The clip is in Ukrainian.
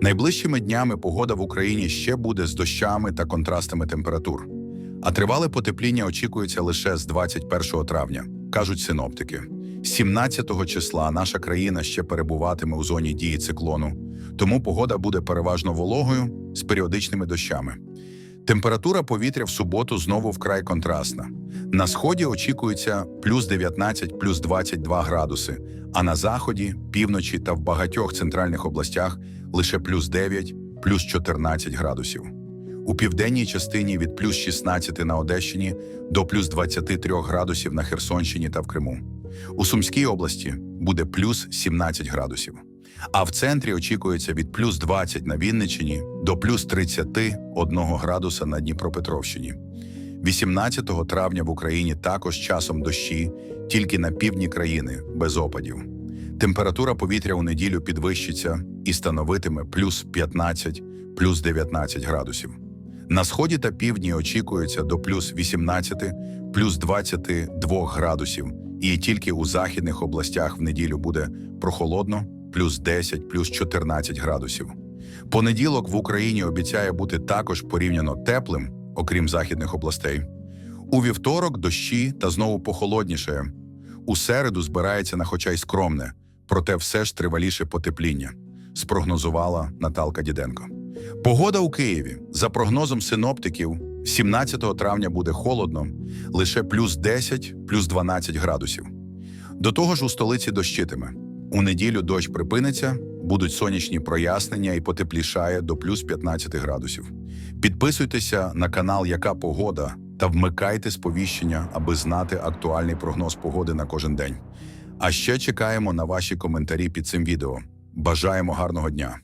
Найближчими днями погода в Україні ще буде з дощами та контрастами температур. А тривале потепління очікується лише з 21 травня, кажуть синоптики. 17 числа наша країна ще перебуватиме у зоні дії циклону, тому погода буде переважно вологою з періодичними дощами. Температура повітря в суботу знову вкрай контрастна. На сході очікується плюс 19, плюс 22 градуси, а на заході, півночі та в багатьох центральних областях лише плюс 9, плюс 14 градусів. У південній частині від плюс 16 на Одещині до плюс 23 градусів на Херсонщині та в Криму. У Сумській області буде плюс 17 градусів. А в центрі очікується від плюс 20 на Вінниччині до плюс 31 градуса на Дніпропетровщині. 18 травня в Україні також часом дощі, тільки на півдні країни без опадів. Температура повітря у неділю підвищиться і становитиме плюс 15, плюс 19 градусів. На сході та півдні очікується до плюс 18, плюс 22 градусів, і тільки у західних областях в неділю буде прохолодно, плюс 10, плюс 14 градусів. Понеділок в Україні обіцяє бути також порівняно теплим, окрім західних областей. У вівторок дощі та знову похолодніше. У середу збирається на хоча й скромне, проте все ж триваліше потепління, спрогнозувала Наталка Діденко. Погода у Києві за прогнозом синоптиків 17 травня буде холодно, лише плюс 10, плюс 12 градусів. До того ж, у столиці дощитиме. У неділю дощ припиниться, будуть сонячні прояснення і потеплішає до плюс 15 градусів. Підписуйтеся на канал Яка погода та вмикайте сповіщення, аби знати актуальний прогноз погоди на кожен день. А ще чекаємо на ваші коментарі під цим відео. Бажаємо гарного дня!